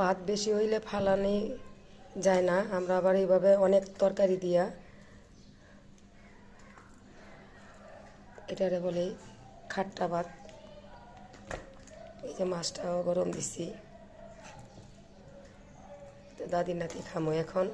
ভাত বেশি হইলে ফালানি যায় না, আমরা আবার এইভাবে অনেক তরকারি দিয়া এটারে বলে খাট্টা ভাত। এই যে মাছটাও গরম দিছি। দাদি নাতি খামো এখন।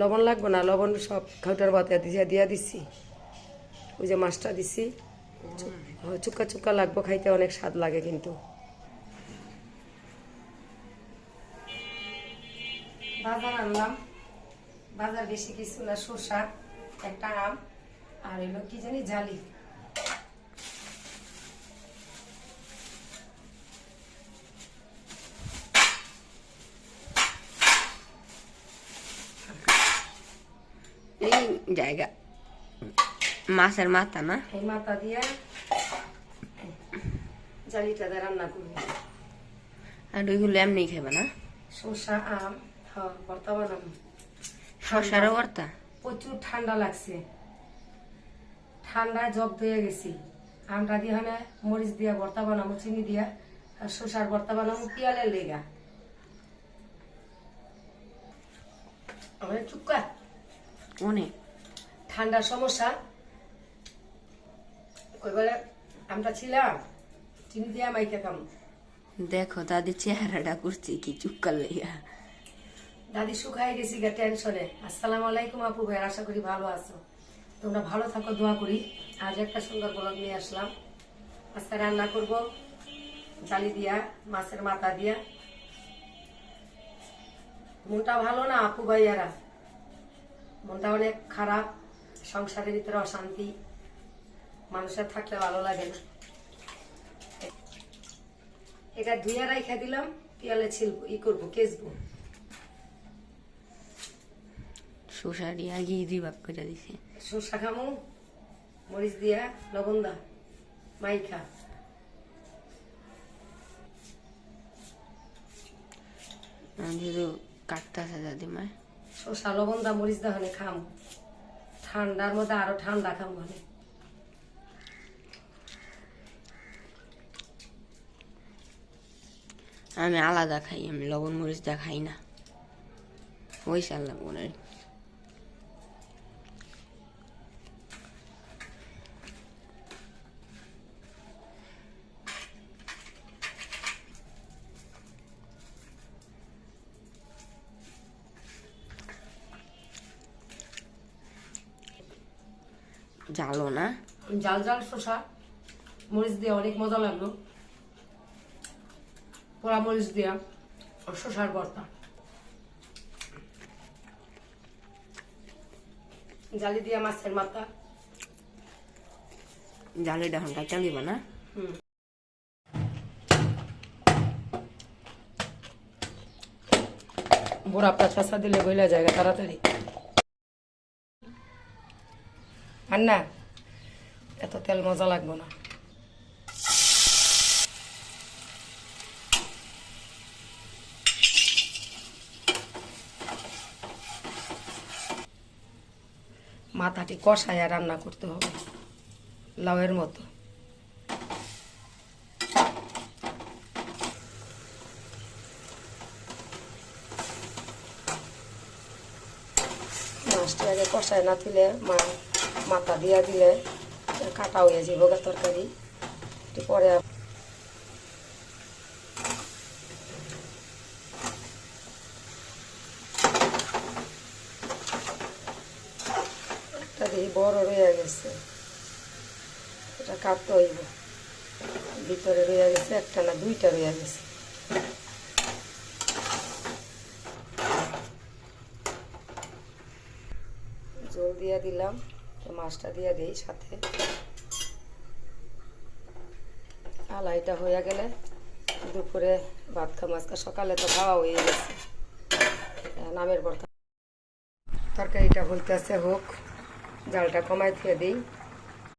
লবণ লাগবে না, লবণ সব খাউটার ভাতে দিয়ে দিয়া দিছি। ওই যে মাছটা দিছি। চুক্কা চুক্কা লাগবো খাইতে, অনেক স্বাদ লাগে কিন্তু। বাজার আনলাম। বাজার বেশি কিছু না, শসা, একটা আম, আর এলো কি জানি জালি। জায়গা মাছের মাথা না এই মাথা দিয়া জালিটা দিয়ে রান্না করব আর ওইগুলো এমনি খাবে না শসা আম হ্যাঁ ভর্তা বানাবো শশারও ভর্তা প্রচুর ঠান্ডা লাগছে। ঠান্ডায় জব দিয়ে গেছি। আমটা দিয়ে হলে মরিচ দিয়া ভর্তা বানাবো চিনি দিয়া আর শসার ভর্তা বানাবো পিয়ালের লেগা। আমার চুক্কা অনেক ঠান্ডার সমস্যা। আমটা ছিলাম চিনি দিয়া মাইকে কাম দেখো তাদের চেহারাটা করছে কি চুক্কার লেগা দাদি শুকায় গেছি গা টেনশনে। আসসালামু আলাইকুম আপু ভাই আশা করি ভালো আছো। তোমরা ভালো থাকো দোয়া করি। আজ একটা সুন্দর ব্লগ নিয়ে আসলাম। আজকে রান্না করব জালি দিয়া মাছের মাথা দিয়া। মনটা ভালো না আপু ভাইয়ারা? মনটা অনেক খারাপ সংসারের ভিতরে অশান্তি মানুষের থাকলে ভালো লাগে না। এটা ধুয়ে রাইখা দিলাম পিয়ালে ছিলবো ই করব কেচবো। কেসবো শশারি আগে দিবাক করে দিছে। শসা খামু মরিচ দিয়া লবণ দা মাইখা। যেহেতু কাটতে আছে দাদিমায় শসা লবণ দা মরিচ দা হলে খাম। ঠান্ডার মধ্যে আরও ঠান্ডা খাম হলে। আমি আলাদা খাই, আমি লবণ মরিচ দা খাই না। পয়সা লাগবো না জালো না। জাল জাল শসা মরিচ দিয়া অনেক মজা লাগল। পোড়া মরিচ দিয়া শসার ভর্তা জালি দিয়া মাছের মাথা। জালে কাঁচা দিবা না? হুম। বুড়া পাঁচা দিলে বইলা জায়গা তাড়াতাড়ি। আর না এত তেল মজা লাগবো না। মাথাটি কষায় রান্না করতে হবে, লাউয়ের মতো। মাছটা আগে কষায় না তুলে মা মাথা দিয়া দিলে কাটা হয়ে যাব গা তরকারি। পরে একটা বড় রয়ে গেছে। এটা কাটতে হইব। ভিতরে রয়ে গেছে, একটা না দুইটা রয়ে গেছে। জল দিয়া দিলাম। তো মাছটা দিয়ে দিই সাথে। আলাইটা হয়ে গেলে দুপুরে ভাত খাওয়া আজকে সকালে তো খাওয়া হয়ে গেছে। নামের পর তরকারিটা হইতেছে হোক, জালটা কমাই দিয়ে দিই।